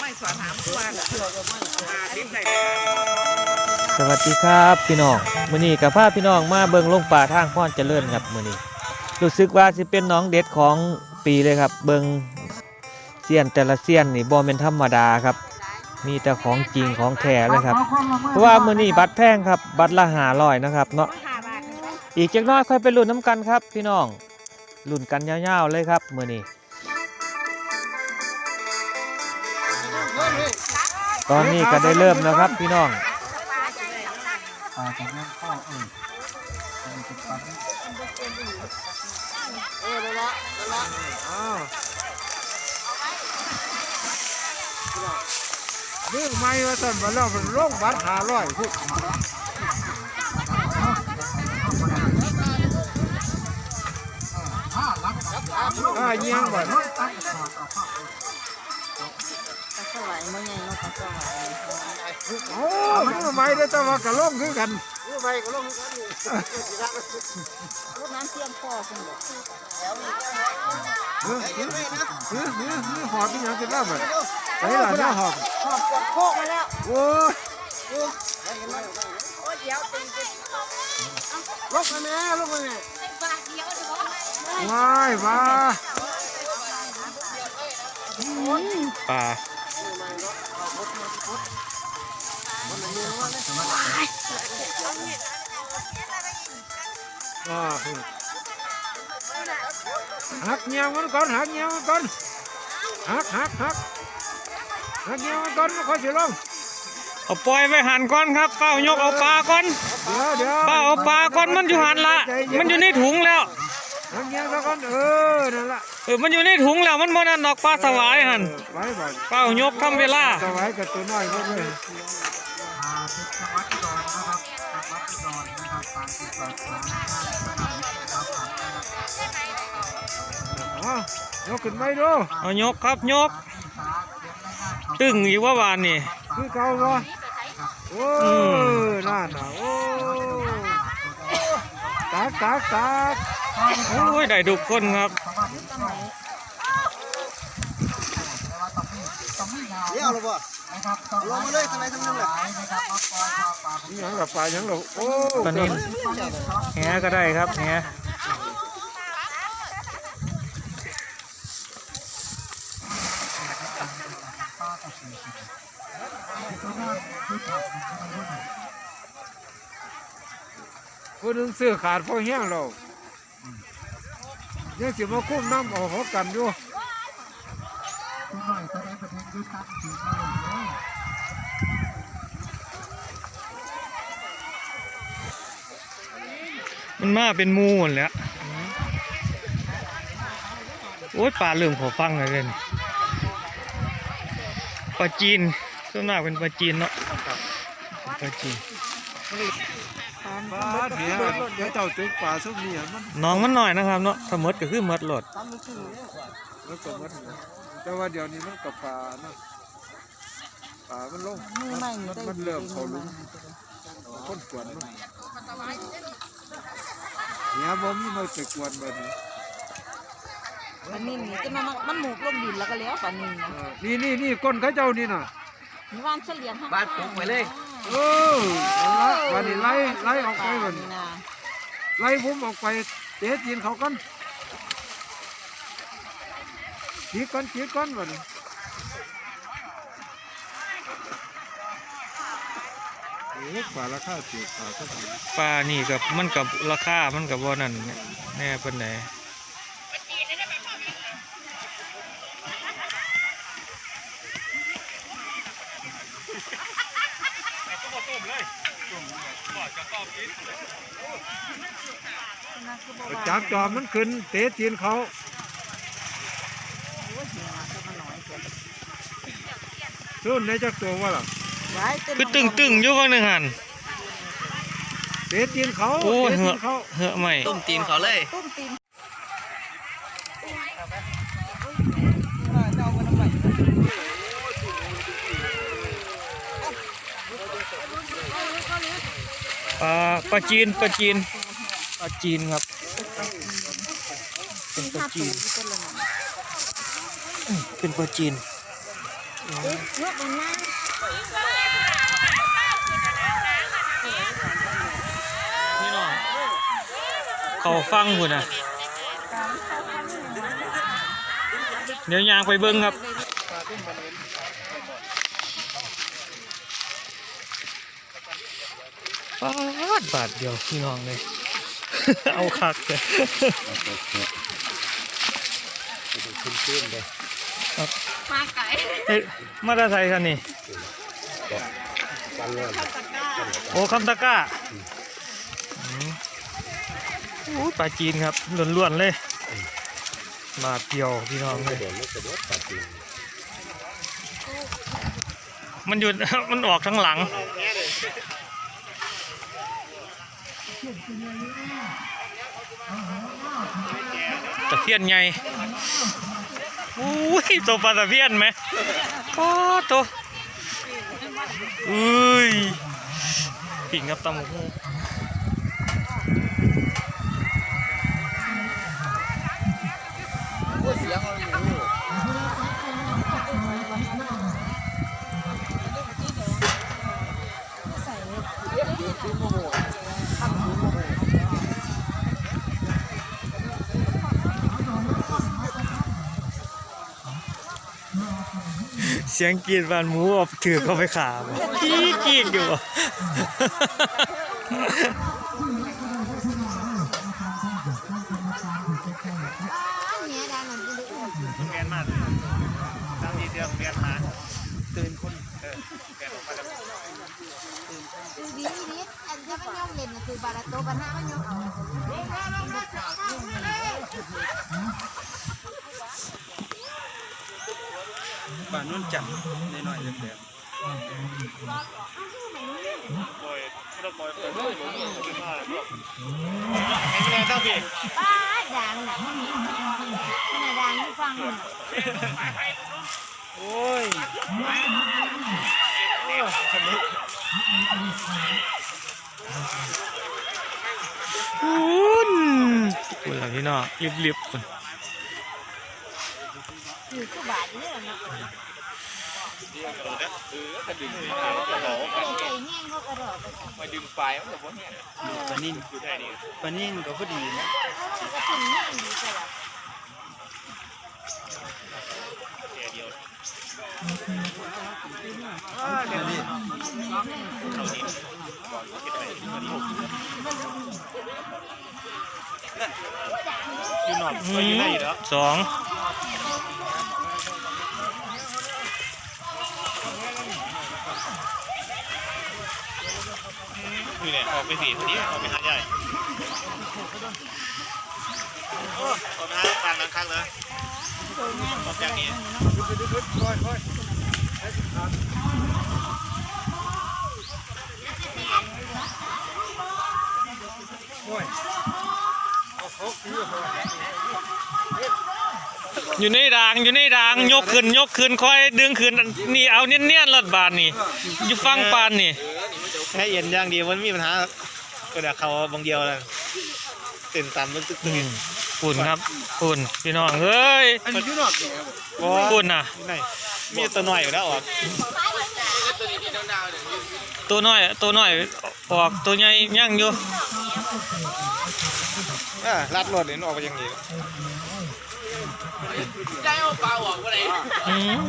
ไม่สอนถามตัวน่ะอ่าดิ้นได้สวัสดีครับพี่น้องมื้อนี้กับพาพี่น้องมาเบิ่งลงป่าทางพรเจริญครับมื้อนี้รู้สึกว่าสิเป็นน้องเด็ดของปีเลยครับ เบิ่งเสี้ยนแต่ละเสี้ยนนี่บ่แม่นธรรมดาครับมีแต่ของจริงของแท้เลยครับ เพราะว่ามื้อนี้บัตรแพงครับบัตรละ500นะครับเนาะอีกจักน้อยค่อยไปลุ้นน้ำกันครับ พี่น้องลุ้นกันยาวๆเลยครับมื้อนี้ ตอนนี้ก็ได้เริ่มแล้วครับพี่น้องอ่าจากนั้นก็เออเออเป็นปั๊บเออละละละอ้าวนี่ไม่ว่าสั่นมาแล้วมันลงบัตรห้าร้อยพุอ่าเงี้ยงบ่ปลา สวายมันใหญ่เนาะปลาสวายโอ้มือไม่ได้แต่ว่ากระลงคือกันรูปน้ำเทียมพ่อคุณบอกเฮ้ยเฮ้ยเฮ้ยเฮ้ยเฮ้ยหอบเป็นหยังกันแล้วมันไปหล่ะเนี่ยหอบหอบปวดโคกมาแล้วโอ้ยโอ้เดี๋ยวตีกันลงมาแม่ลงมาแม่บาทเดียวเดี๋ยวว้ายว้าป่า หักเงี้ยมันก่อนหักเงี้ยมันก่อนหักหักหักหักเงี้ยมันก่อนมันค่อยสิลงเอาปล่อยไว้หันก่อนครับเป้ายกเอาปลาก่อนเดี๋ยวเดี๋ยวเป้าเอาปลาก่อนมันอยู่หันละ มันอยู่ในถุงแล้วหักเงี้ยซะก่อนเออนั่นละเออมันอยู่ในถุงแล้วมันบ่นั่นดอกปลาสวายหันไว้บ่เป้ายกทำเวลาสบายกับตัวน้อยพวกนี้อ๋อ ยกขึ้นไปดูเอายกครับยก ตึงอีกว่าวานนี่คือเก่าบ่โอ้อืมนั่นน่ะโอ้ตักตักตักโอ้ยได้ทุกคนครับเดี๋ยวเอาละบ่ลงมาเลยทางไหนทางนั้นแหละหยังกับปลาหยังกับโอ้ตอนนี้แหก็ได้ครับแห คนนึงซื้อขาดพอแห้งเรายังสิมาคุ้มน้ำเอาเขากันอยู่มันมาเป็นหมูหมดแล้ว โอ้ยปลาเริ่มขอฟังเลยเลยนี่ ปลาจีนส่วนมากเป็นปลาจีนเนาะปลาจีนปลาเดี๋ยวเดี๋ยวเจ้าตึกปลาสุกนี่มันน้องมันหน่อยนะครับเนาะถ้าหมดก็คือหมดโหลดมันก็มันแต่ว่าเดี๋ยวนี้มันกับปลานะปลามันลงมันมันเริ่มเขาลุงคนกวนมันเนี่ยบ่มีมาไปกวนแบบนี้ ปลานิ่มนี่จะมามันหมูกลงดินแล้วก็แล้วปลานิ่มนะเออนี่นี่นี่ก้นเขาเจ้านี่น่ะมีว่านเฉลียงบ้านปลูกไว้เลย เออเอาละวันนี้ไล่ไล่ออกไปวันนี่นะไล่ผมออกไปเตะจีนเขากันจีกันจีกันวันนี้โอ้ปลาราคาถูกปลาเท่าไหร่ปลานี่กับมันกับราคามันกับว่านั่นแน่เพิ่นไหน จับจอมมันขึ้น เตะจีนเขาส่นในจักตัวว่าล่ะคือตึงตึงอยู่ข้างหนึ่งหันเตะจีนเขาโอ้เหอะเขาเหอะใหม่ต้มตีนเขาเลยต้มตีนปลาปลาจีนปลาจีนปลาจีนครับ เป็นปลาจีนเป็นปลาจีนยกมันนั่งพี่น้องเขาฟังคุณนะเดี๋ยวยางไปเบิ้งครับบาทบาทเดียวพี่น้องเลย เอาคักเลย ครับมาไก่เอ๊ะมาตาไทยกันนี่โอ้คำตะกร้าอืมโอ้ปลาจีนครับล้วนๆเลยบาทเดียวพี่น้องเลยมันหยุด มันออกทั้งหลัง ตะเพียนใหญ่ อุ้ยตัวปลาตะเพียนไหมโอ้ตัวอุ้ยปิ่งกับตำหมู เสียงมันอยู่ เสียงกรีดบานหมูเอาถือเข้าไปขาบ่กี้กรีดอยู่เนี้ยนมาตั้งทีเดียวแมนมาตื่นคนเออแมนออกมาแล้วดีดีดีอันจะมันยอมเล่นคือบาราโตปัญหามันยอมเอา บ้านนู้นจับนิดหน่อยเดียวป้าดังน่ะขนาดดังที่ฟังโอ้ยคุณคุณล่ะพี่น้องรีบๆคุณ อยู่คู่บาทนี่แหละเนาะใส่แห้งเขากระโดดไปมาดึงปลายมันจะบ่แห้งปลานิ่ยู่ได้นี่งปนิ่นก็พอดีนะแล้วก็ถึงแห้งดีใช่ไหมเดี๋ยวนี้อยู่นอกก็อยู่ได้อยู่แล้วสอง นี่แหละออกไปสี่คนนี้ออกไปหาใหญ่โอ้ออกไปหากลางนั้นข้างเลยออกจากนี้อยู่ในด่างอยู่ในด่างยกขึ้นยกขึ้นค่อยดึงขึ้นนี่เอาเนียนๆรถบาทนี่อยู่ฟังปานนี่ ให้เย็นอย่างเดียวมันมีปัญหาก็เดี๋ยวเขาบางเดียวเลยตื่นตามมันตึกอืมปุ่นครับปุ่นพี่น้องเอ้ยอันนี้ที่นอกเนี่ยๆเพราะว่าปุ่นน่ะไหนมีตัวหน่อยอยู่แล้วออกตัวน้อยตัวน้อยออกตัวใหญ่ย่างอยู่อ่าลัดรถเห็นออกไปอย่างนี้อืม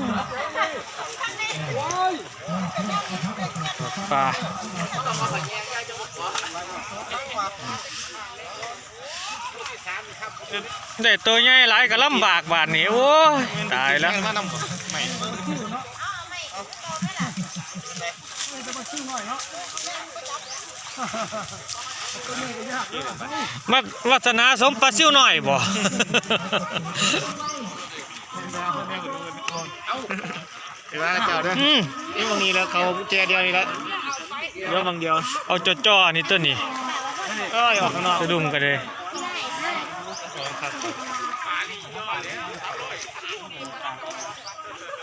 ปลาไปลาได้ตัวใหญ่หลายก็ลำบากบาดนี้โอ้ยตายแล้วมานำไม่มาวัฒนาสมปลาซิวหน่อยบ่ เห็นไหมเจ้าด้วยอืมนี่บางนี้แล้วเขาแจเดียวนี่แล้วเยอะบางเดียวเอาจ่อๆนี่ตัวนี้เอ้ยออกข้างนอกสะดุ้งกันเลย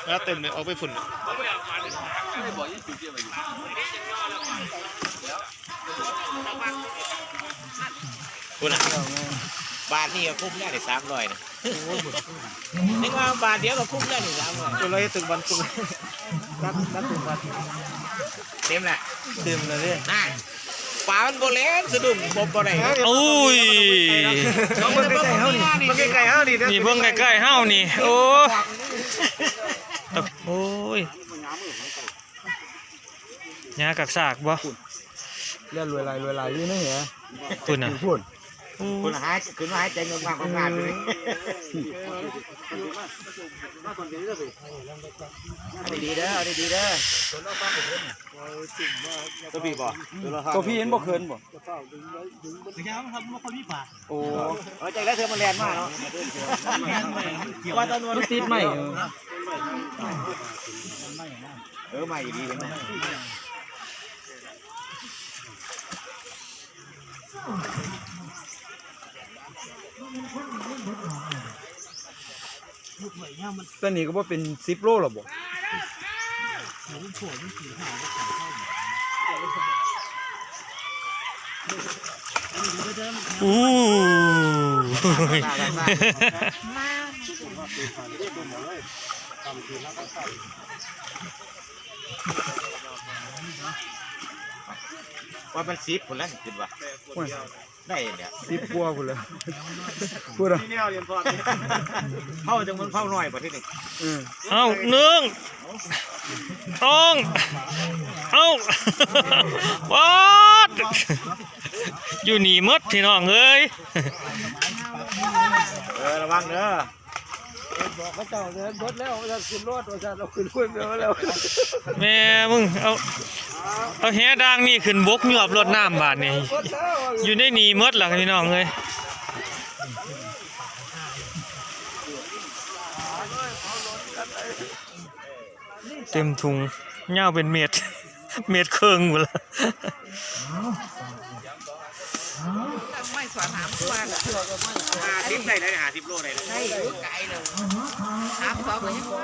แล้วเต็มเลยออกไปฝุ่นฝุ่นอะ บาทนี่ก็คุ้มได้เลยสามร้อยนะนึกว่าบาทเดียวก็คุ้มได้เลยสามร้อยตัวเราจะตึงบันตุ้งนัดนัดตึงบันเต็มแหละเต็มเลยน่าปลามันโบแลนสะดุ้งบ่บ่ได้อุ้ยน้องเบิ่งใกล้ๆเฮานี่เบิ่งใกล้ๆเฮานี่นี่เบิ่งใกล้ๆเฮานี่โอ้ตะโอ้ยหญ้ากักซากบ่เรียนรวยลายรวยลายอยู่นี่เหรอคุณน่ะพูดโอ้ คุณหายคุณหายใจเงินมากงานเลยเอาดีๆเด้อเอาดีๆเด้อตัวพี่บ่ตัวพี่เห็นบ่เคินบ่โอ้เอาใจแล้วเธอมาแลนมากเนาะว่าตอนนู้นติดไหมเออใหม่ดีเลยนะ ตัวนี้ก็บ่าเป็น10โลหรอบ่อู้ย ว่ามันซิปคนละคิดว่าได้เนี่ย10กว่าพุ่นเลยพูดอะเข้าจังมันเข้าหน่อยประเทศนี้เออเอาหนึ่งต้องเอาวัดอยู่นี่หมดพี่น้องเอ้ยเออระวังเด้อ บอกเจ้าเดินรถแล้วจะขึ้นรถว่าจะเราขึ้นรถแล้วแม่มึงเอาเอาแหด่างนี่ขึ้นบกยวบรถน้ำบาดนี่อยู่ในนี่หมดล่ะพี่น้องเอ้ยเต็มถุงยาวเป็นเม็ดเม็ดเครึ่งหมดละ สวนหามตัวน่ะหาทิปได้เลยหาทิปโลได้เลยให้อยู่ไกลเลยหามสองก็ยังบ่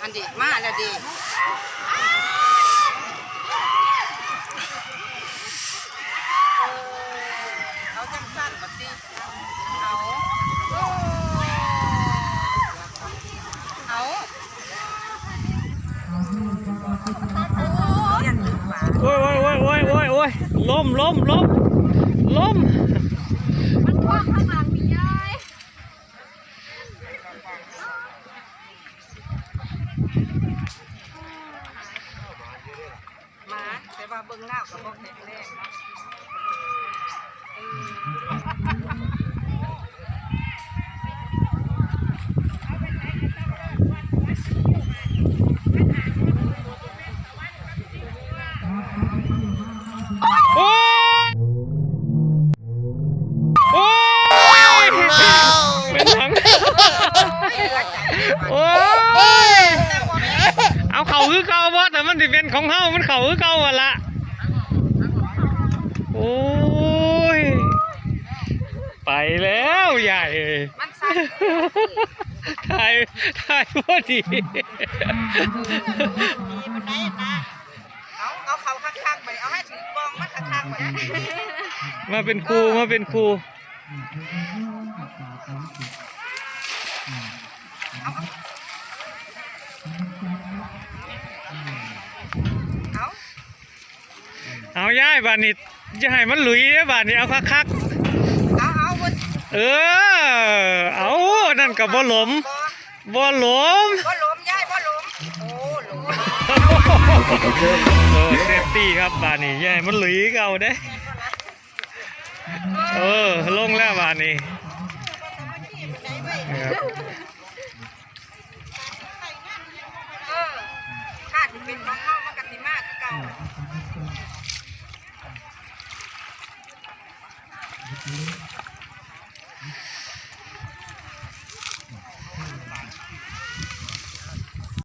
อันดีมาแล้วดีเอาจังสั้นแบบนี้เอาเอาเรียนหรือเปล่า โอ้ยโอ้ยโอ้ยโอ้ยโอ้ยโอ้ยล้มล้มล้มล้มมันกว้างข้างหลังมียายมาแต่ว่าเบิ่งหน้ากับบ่แข็งแรง มันสิเป็นของเฮามันเข่าคือเก่าหั่นละโอ้ย ไปแล้วใหญ่มันสั้นถ่ายถ่ายพอดีเอาเอาเขาข้างๆไปเอาให้ถือกองมันข้างๆไปมาเป็นครูมาเป็นครูเอา เอาย่ายบานนี้จะให้มันหลุยเด้อบานนี้เอาคักเอาเอาบนๆเออเอานั่นกับบ่หลมบ่บ่หลมบ่หลมยายบ่หลมโอ้หลมเออเซฟตี้ครับบานนี้ย่ายมันหลุยเก่าเด้เออลงแล้วบานนี้ครับเออถ้าสิเป็นของเฮามันก็สิมากคือเก่า Thank you.